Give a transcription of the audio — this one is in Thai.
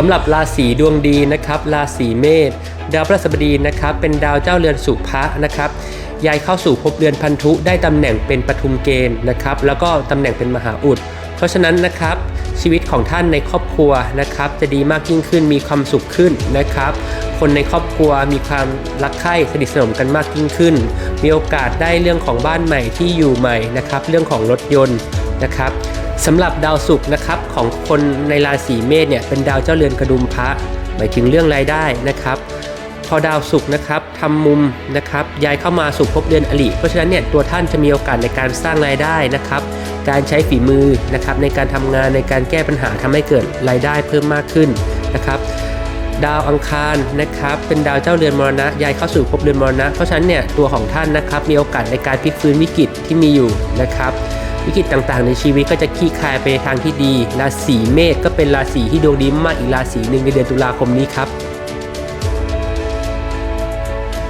สำหรับราศีดวงดีนะครับราศีเมษดาวพฤหัสบดีนะครับเป็นดาวเจ้าเรือนสุภะนะครับย้ายเข้าสู่ภพเรือนพันธุได้ตำแหน่งเป็นปทุมเกณฑ์นะครับแล้วก็ตำแหน่งเป็นมหาอุด เพราะฉะนั้นนะครับชีวิตของท่านในครอบครัวนะครับจะดีมากยิ่งขึ้นมีความสุขขึ้นนะครับ คนในครอบครัวมีความรักใคร่สนิทสนมกันมากยิ่งขึ้น มีโอกาสได้เรื่องของบ้านใหม่ที่อยู่ใหม่นะครับเรื่องของรถยนต์นะครับ สำหรับดาวศุกร์นะครับของคนในราศีเมษเนี่ยเป็นดาวเจ้าเรือนกระดุมพระหมายถึงเรื่องรายได้นะครับ พอดาวศุกร์นะครับทำมุมนะครับย้ายเข้ามาสู่ภพเดือนอริเพราะฉะนั้นเนี่ยตัวท่านจะมีโอกาสในการสร้างรายได้นะครับ การใช้ฝีมือนะครับในการทำงานในการแก้ปัญหาทำให้เกิดรายได้เพิ่มมากขึ้นนะครับดาวอังคารนะครับเป็นดาวเจ้าเรือนมรณะย้ายเข้าสู่ภพเรือนมรณะเพราะฉะนั้นเนี่ยตัวของท่านนะครับมีโอกาสในการพลิกฟื้นวิกฤตที่มีอยู่นะครับ วิกฤตต่างๆ ในชีวิตก็จะคลี่คลายไปในทางที่ดี ราศีเมษก็เป็นราศีที่ดวงดีมากอีกราศีหนึ่งในเดือนตุลาคมนี้ครับ